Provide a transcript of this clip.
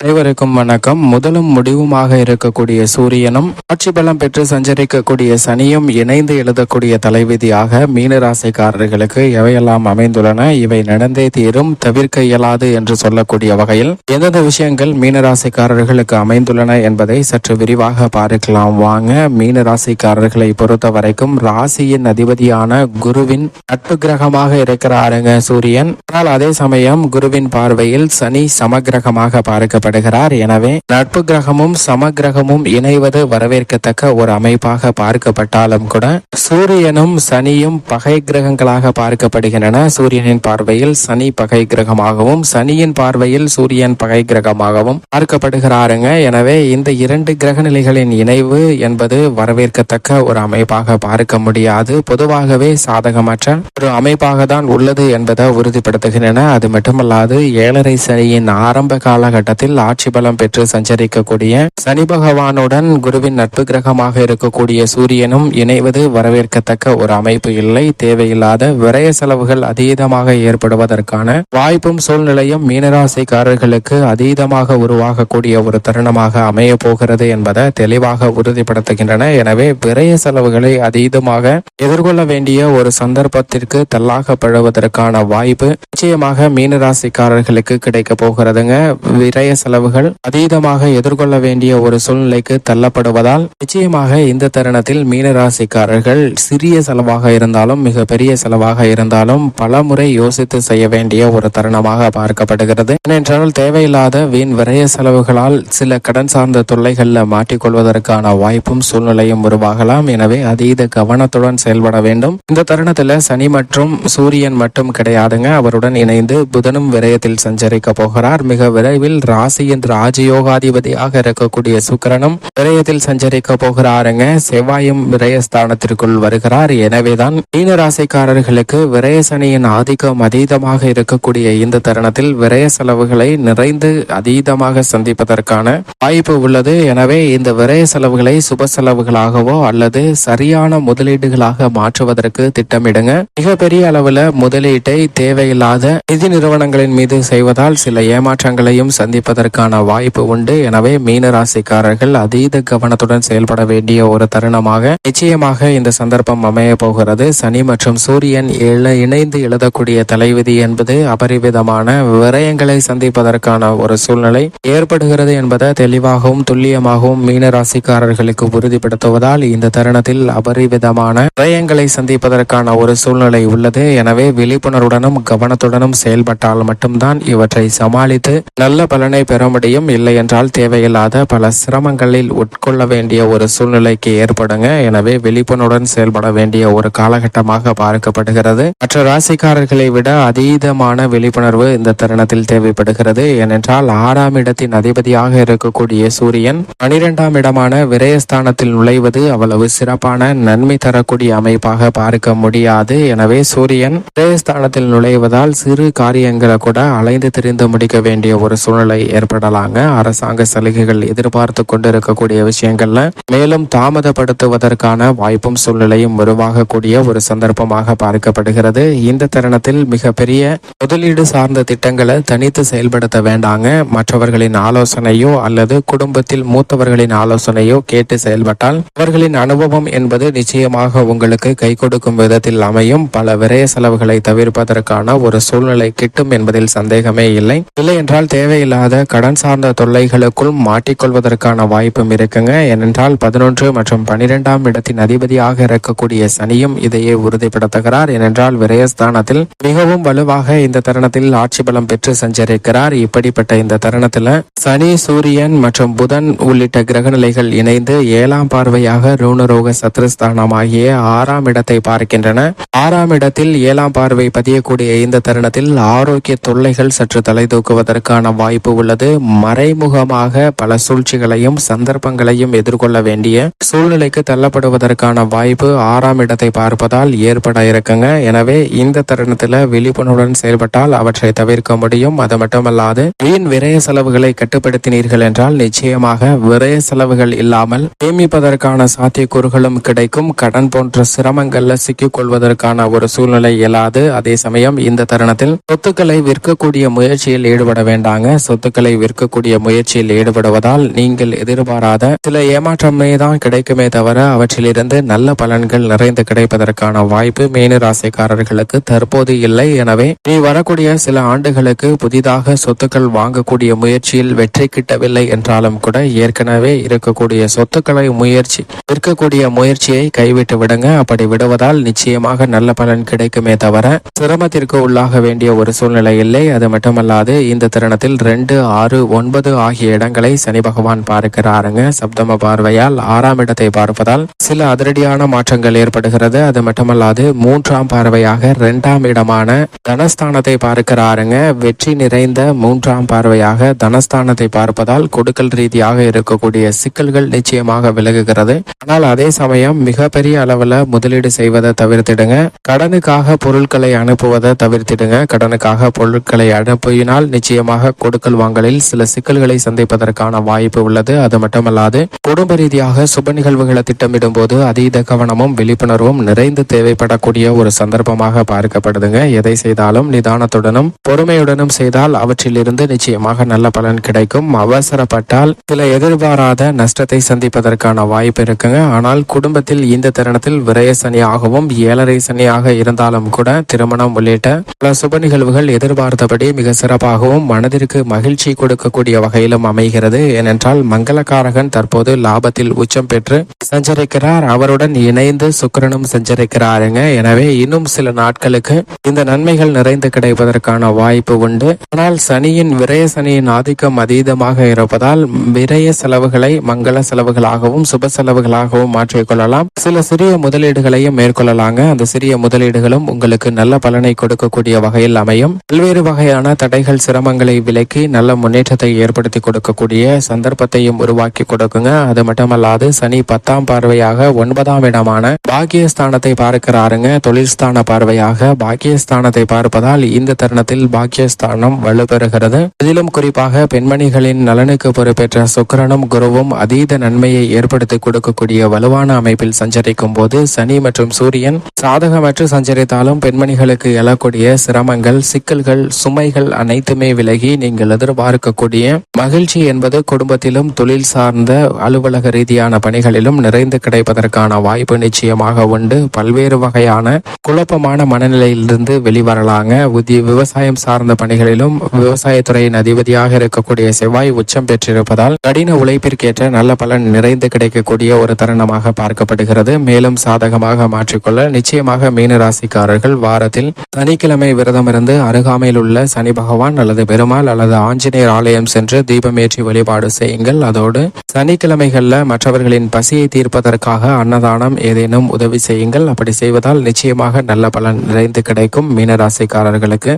அனைவருக்கும் வணக்கம். முதலும் முடிவுமாக இருக்கக்கூடிய சூரியனும் ஆட்சி பலம் பெற்று சஞ்சரிக்கக்கூடிய சனியும் இணைந்து எழுதக்கூடிய தலைவிதியாக மீன ராசிக்காரர்களுக்கு எவையெல்லாம் அமைந்துள்ளன இவை நடந்தே தீரும் தவிர்க்க இயலாது என்று சொல்லக்கூடிய வகையில் எந்தெந்த விஷயங்கள் மீனராசிக்காரர்களுக்கு அமைந்துள்ளன என்பதை சற்று விரிவாக பார்க்கலாம். வாங்க மீன ராசிக்காரர்களை பொறுத்த வரைக்கும் ராசியின் அதிபதியான குருவின் நட்பு கிரகமாக இருக்கிறாருங்க சூரியன். ஆனால் அதே சமயம் குருவின் பார்வையில் சனி சமகிரகமாக பார்க்கப்படுகிறார் எனவே நட்பு கிரகமும் சமகிரகமும் இணைவது வரவேற்கத்தக்க ஒரு அமைப்பாக பார்க்கப்பட்டாலும் கூட சூரியனும் சனியும் பகை கிரகங்களாக பார்க்கப்படுகின்றன. சூரியனின் பார்வையில் சனி பகை கிரகமாகவும் சனியின் பார்வையில் சூரியன் பகை கிரகமாகவும் பார்க்கப்படுகிறாருங்க. எனவே இந்த இரண்டு கிரக நிலைகளின் இணைவு என்பது வரவேற்கத்தக்க ஒரு அமைப்பாக பார்க்க முடியாது. பொதுவாகவே சாதகமற்ற ஒரு அமைப்பாக தான் உள்ளது என்பதை உறுதிப்படுத்துகின்றன. அது மட்டுமல்லாது ஏழரை சனியின் ஆரம்ப காலகட்டத்தில் ஆட்சி பலம் பெற்று சஞ்சரிக்கக்கூடிய சனி பகவானுடன் குருவின் நட்பு கிரகமாக இருக்கக்கூடிய சூரியனும் இணைவது வரவேற்கத்தக்க ஒரு அமைப்பு இல்லை. தேவையில்லாத விரய செலவுகள் அதீதமாக ஏற்படுவதற்கான வாய்ப்பும் சூழ்நிலையும் மீனராசிக்காரர்களுக்கு அதீதமாக உருவாகக்கூடிய ஒரு தருணமாக அமைய போகிறது என்பதை தெளிவாக உறுதிப்படுத்துகின்றன. எனவே விரய செலவுகளை அதீதமாக எதிர்கொள்ள வேண்டிய ஒரு சந்தர்ப்பத்திற்கு தள்ளாகப்படுவதற்கான வாய்ப்பு நிச்சயமாக மீனராசிக்காரர்களுக்கு கிடைக்க போகிறதுங்க. விரய செலவுகள் அதீதமாக எதிர்கொள்ள வேண்டிய ஒரு சூழ்நிலைக்கு தள்ளப்படுவதால் நிச்சயமாக இந்த தருணத்தில் மீனராசிக்காரர்கள் சிறிய செலவாக இருந்தாலும் மிக பெரிய செலவாக இருந்தாலும் பல முறை யோசித்து செய்ய வேண்டிய ஒரு தருணமாக பார்க்கப்படுகிறது. ஏனென்றால் தேவையில்லாத வீண் விரய செலவுகளால் சில கடன் சார்ந்த தொல்லைகளில் மாட்டிக்கொள்வதற்கான வாய்ப்பும் சூழ்நிலையும் உருவாகலாம். எனவே அதீத கவனத்துடன் செயல்பட வேண்டும். இந்த தருணத்தில் சனி மற்றும் சூரியன் மட்டும் கிடையாதுங்க. அவருடன் இணைந்து புதனும் விரயத்தில் சஞ்சரிக்க போகிறார். மிக விரைவில் ராசியின் ராஜயோகாதிபதியாக இருக்கக்கூடிய சுக்கரனும் விரயத்தில் சஞ்சரிக்க போகிறாருங்க. செவ்வாயும் விரயஸ்தானத்திற்குள் வருகிறார். எனவேதான் மீன ராசிக்காரர்களுக்கு விரயசனியின் ஆதிக்கம் அதீதமாக இருக்கக்கூடிய இந்த தருணத்தில் விரய செலவுகளை நிறைந்து அதீதமாக சந்திப்பதற்கான வாய்ப்பு உள்ளது. எனவே இந்த விரய செலவுகளை சுப செலவுகளாகவோ அல்லது சரியான முதலீடுகளாக மாற்றுவதற்கு திட்டமிடுங்க. மிகப்பெரிய அளவுல முதலீட்டை தேவையில்லாத நிதி நிறுவனங்களின் மீது செய்வதால் சில ஏமாற்றங்களையும் சந்திப்பதற்கு சந்திப்பதற்கான வாய்ப்பு உண்டு. எனவே மீன ராசிக்காரர்கள் அதீத கவனத்துடன் செயல்பட வேண்டிய ஒரு தருணமாக நிச்சயமாக இந்த சந்தர்ப்பம் அமைய போகிறது. சனி மற்றும் சூரியன் இணைந்து எழுதக்கூடிய தலைவிதி என்பது அபரிவிதமான விரயங்களை சந்திப்பதற்கான ஒரு சூழ்நிலை ஏற்படுகிறது என்பதை தெளிவாகவும் துல்லியமாகவும் மீன ராசிக்காரர்களுக்கு உறுதிப்படுத்துவதால் இந்த தருணத்தில் அபரிவிதமான விரயங்களை சந்திப்பதற்கான ஒரு சூழ்நிலை உள்ளது. எனவே விழிப்புணர்வுடனும் கவனத்துடனும் செயல்பட்டால் மட்டும்தான் இவற்றை சமாளித்து நல்ல பலனை பெற முடியும் இல்லை என்றால் தேவையில்லாத பல சிரமங்களில் உட்கொள்ள வேண்டிய ஒரு சூழ்நிலைக்கு ஏற்படுங்க. எனவே விழிப்புணர்வுடன் செயல்பட வேண்டிய ஒரு காலகட்டமாக பார்க்கப்படுகிறது. மற்ற ராசிக்காரர்களை விட அதீதமான விழிப்புணர்வு இந்த தருணத்தில் தேவைப்படுகிறது. ஏனென்றால் ஆறாம் இடத்தின் அதிபதியாக இருக்கக்கூடிய சூரியன் பனிரெண்டாம் இடமான விரயஸ்தானத்தில் நுழைவது அவ்வளவு சிறப்பான நன்மை தரக்கூடிய அமைப்பாக பார்க்க முடியாது. எனவே சூரியன் விரயஸ்தானத்தில் நுழைவதால் சிறு காரியங்களை கூட அலைந்து திரிந்து முடிக்க வேண்டிய ஒரு சூழ்நிலை ஏற்படலாங்க அரசாங்க சலுகைகள் எதிர்பார்த்து கொண்டிருக்கக்கூடிய விஷயங்கள்ல மேலும் தாமதப்படுத்துவதற்கான வாய்ப்பும் சூழ்நிலையும் உருவாகக்கூடிய ஒரு சந்தர்ப்பமாக பார்க்கப்படுகிறது. இந்த தருணத்தில் மிகப்பெரிய முதலீடு சார்ந்த திட்டங்களை தனித்து செயல்படுத்த வேண்டாங்க. மற்றவர்களின் ஆலோசனையோ அல்லது குடும்பத்தில் மூத்தவர்களின் ஆலோசனையோ கேட்டு செயல்பட்டால் அவர்களின் அனுபவம் என்பது நிச்சயமாக உங்களுக்கு கை கொடுக்கும் விதத்தில் அமையும். பல விரய செலவுகளை தவிர்ப்பதற்கான ஒரு சூழ்நிலை கிட்டும் என்பதில் சந்தேகமே இல்லை. இல்லை என்றால் தேவையில்லாத கடன் சார்ந்த தொல்லைகளுக்குள் மாட்டிக்கொள்வதற்கான வாய்ப்பும் இருக்குங்க. ஏனென்றால் பதினொன்று மற்றும் பனிரெண்டாம் இடத்தின் அதிபதியாக இருக்கக்கூடிய சனியும் இதையே உறுதிப்படுத்துகிறார். ஏனென்றால் விரயஸ்தானத்தில் மிகவும் வலுவாக இந்த தருணத்தில் ஆட்சி பலம் பெற்று சஞ்சரிக்கிறார். இப்படிப்பட்ட இந்த தருணத்தில் சனி சூரியன் மற்றும் புதன் உள்ளிட்ட கிரகநிலைகள் இணைந்து ஏழாம் பார்வையாக ரூணரோக சத்ருஸ்தானமாகிய ஆறாம் இடத்தை பார்க்கின்றன. ஆறாம் இடத்தில் ஏழாம் பார்வை பதியக்கூடிய இந்த தருணத்தில் ஆரோக்கிய தொல்லைகள் சற்று தலை தூக்குவதற்கான வாய்ப்பு உள்ளது. மறைமுகமாக பல சூழ்ச்சிகளையும் சந்தர்ப்பங்களையும் எதிர்கொள்ள வேண்டிய சூழ்நிலைக்கு தள்ளப்படுவதற்கான வாய்ப்பு ஆறாம் இடத்தை பார்ப்பதால் ஏற்பட இருக்குங்க. எனவே இந்த தருணத்தில் விழிப்புணர்வுடன் செயல்பட்டால் அவற்றை தவிர்க்க முடியும். அது மட்டுமல்லாது வீண் விரய செலவுகளை கட்டுப்படுத்தினீர்கள் என்றால் நிச்சயமாக விரய செலவுகள் இல்லாமல் சேமிப்பதற்கான சாத்தியக்கூறுகளும் கிடைக்கும். கடன் போன்ற சிரமங்கள்ல சிக்கிக் கொள்வதற்கான ஒரு சூழ்நிலை இயலாது. அதே சமயம் இந்த தருணத்தில் சொத்துக்களை விற்கக்கூடிய முயற்சியில் ஈடுபட வேண்டாங்க. சொத்துக்களை பொருட்களை விற்கக்கூடிய முயற்சியில் ஈடுபடுவதால் நீங்கள் எதிர்பாராத சில ஏமாற்றமே தான் கிடைக்குமே தவிர அவற்றிலிருந்து நல்ல பலன்கள் நிறைந்து கிடைப்பதற்கான வாய்ப்பு மீன ராசிக்காரர்களுக்கு தற்போது இல்லை. எனவே நீ வரக்கூடிய சில ஆண்டுகளுக்கு புதிதாக சொத்துக்கள் வாங்கக்கூடிய முயற்சியில் வெற்றி கிட்டவில்லை என்றாலும் கூட ஏற்கனவே இருக்கக்கூடிய சொத்துக்களை முயற்சி விற்கக்கூடிய முயற்சியை கைவிட்டு விடுங்க. அப்படி விடுவதால் நிச்சயமாக நல்ல பலன் கிடைக்குமே தவிர சிரமத்திற்கு உள்ளாக வேண்டிய ஒரு சூழ்நிலை இல்லை. அது மட்டுமல்லாது இந்த தருணத்தில் ரெண்டு ஆறு ஒன்பது ஆகிய இடங்களை சனி பகவான் பார்க்கிறாருங்க. சப்தம பார்வையால் ஆறாம் இடத்தை பார்ப்பதால் சில அதிரடியான மாற்றங்கள் ஏற்படுகிறது. அது மட்டுமல்லாது மூன்றாம் பார்வையாக இரண்டாம் இடமான தனஸ்தானத்தை பார்க்கிறாருங்க. வெற்றி நிறைந்த மூன்றாம் பார்வையாக தனஸ்தானத்தை பார்ப்பதால் கொடுக்கல் ரீதியாக இருக்கக்கூடிய சிக்கல்கள் நிச்சயமாக விலகுகிறது. ஆனால் அதே சமயம் மிகப்பெரிய அளவுல முதலீடு செய்வதை தவிர்த்திடுங்க. கடனுக்காக பொருட்களை அனுப்புவதை தவிர்த்திடுங்க. கடனுக்காக பொருட்களை அனுப்பினால் நிச்சயமாக கொடுக்கல் வாங்கலில் சில சிக்கல்களை சந்திப்பதற்கான வாய்ப்பு உள்ளது. அது மட்டுமல்லாது குடும்ப ரீதியாக சுப நிகழ்வுகளை திட்டமிடும் போது அதீத கவனமும் விழிப்புணர்வும் நிறைந்து தேவைப்படக்கூடிய ஒரு சந்தர்ப்பமாக பார்க்கப்படுதுங்க. எதை செய்தாலும் நிதானத்துடனும் பொறுமையுடனும் செய்தால் அவற்றிலிருந்து நிச்சயமாக நல்ல பலன் கிடைக்கும். அவசரப்பட்டால் சில எதிர்பாராத நஷ்டத்தை சந்திப்பதற்கான வாய்ப்பு இருக்குங்க. ஆனால் குடும்பத்தில் இந்த தருணத்தில் விரய சனியாகவும் ஏழரை சனியாக இருந்தாலும் கூட திருமணம் உள்ளிட்ட பல சுப நிகழ்வுகள் எதிர்பார்த்தபடி மிக சிறப்பாகவும் மனதிற்கு மகிழ்ச்சி கொடுக்கக்கூடிய வகையிலும் அமைகிறது. ஏனென்றால் மங்களகாரகன் தற்போது லாபத்தில் உச்சம் பெற்று சஞ்சரிக்கிறார். அவருடன் இணைந்து சுக்கிரனும் சஞ்சரிக்கிறாருங்க. எனவே இன்னும் சில நாட்களுக்கு இந்த நன்மைகள் நிறைந்து கிடைப்பதற்கான வாய்ப்பு உண்டு. ஆனால் சனியின் விரய சனியின் ஆதிக்கம் அதீதமாக இருப்பதால் விரய செலவுகளை மங்கள செலவுகளாகவும் சுப செலவுகளாகவும் மாற்றிக்கொள்ளலாம் சில சிறிய முதலீடுகளையும் மேற்கொள்ளலாங்க. அந்த சிறிய முதலீடுகளும் உங்களுக்கு நல்ல பலனை கொடுக்கக்கூடிய வகையில் அமையும். பல்வேறு வகையான தடைகள் சிரமங்களை விலக்கி நல்ல முன்னேற்றத்தை ஏற்படுத்தி கொடுக்கக்கூடிய சந்தர்ப்பத்தையும் உருவாக்கி கொடுக்குங்க. அது மட்டுமல்லாது சனி பத்தாம் பார்வையாக ஒன்பதாம் இடமான பாக்கியஸ்தானத்தை பார்க்கிறாருங்க. தொழில்ஸ்தான பார்வையாக பாக்கியஸ்தானத்தை பார்ப்பதால் இந்த தருணத்தில் பாக்கியஸ்தானம் வலுப்பெறுகிறது. இதிலும் குறிப்பாக பெண்மணிகளின் நலனுக்கு பொறுப்பேற்ற சுக்கரனும் குருவும் அதீத நன்மையை ஏற்படுத்தி கொடுக்கக்கூடிய வலுவான அமைப்பில் சஞ்சரிக்கும் போது சனி மற்றும் சூரியன் சாதகமற்று சஞ்சரித்தாலும் பெண்மணிகளுக்கு எழக்கூடிய சிரமங்கள் சிக்கல்கள் சுமைகள் அனைத்துமே விலகி நீங்கள் இருக்கக்கூடிய மகிழ்ச்சி என்பது குடும்பத்திலும் தொழில் சார்ந்த அலுவலக ரீதியான பணிகளிலும் நிறைந்து கிடைப்பதற்கான வாய்ப்பு நிச்சயமாக உண்டு. பல்வேறு வகையான குழப்பமான மனநிலையிலிருந்து வெளிவரலாங்க. விவசாயம் சார்ந்த பணிகளிலும் விவசாயத்துறையின் அதிபதியாக இருக்கக்கூடிய செவ்வாய் உச்சம் பெற்றிருப்பதால் கடின உழைப்பிற்கேற்ற நல்ல பலன் நிறைந்து கிடைக்கக்கூடிய ஒரு தருணமாக பார்க்கப்படுகிறது. மேலும் சாதகமாக மாற்றிக்கொள்ள நிச்சயமாக மீன ராசிக்காரர்கள் வாரத்தில் சனிக்கிழமை விரதமிருந்து அருகாமையில் உள்ள சனி பகவான் அல்லது பெருமாள் அல்லது ஆஞ்சநேயர் ஆலயம் சென்று தீபமேற்றி வழிபாடு செய்யுங்கள். அதோடு சனிக்கிழமைகளில் மற்றவர்களின் பசியை தீர்ப்பதற்காக அன்னதானம் ஏதேனும் உதவி செய்யுங்கள். அப்படி செய்வதால் நிச்சயமாக நல்ல பலன் நிறைந்து கிடைக்கும் மீன ராசிக்காரர்களுக்கு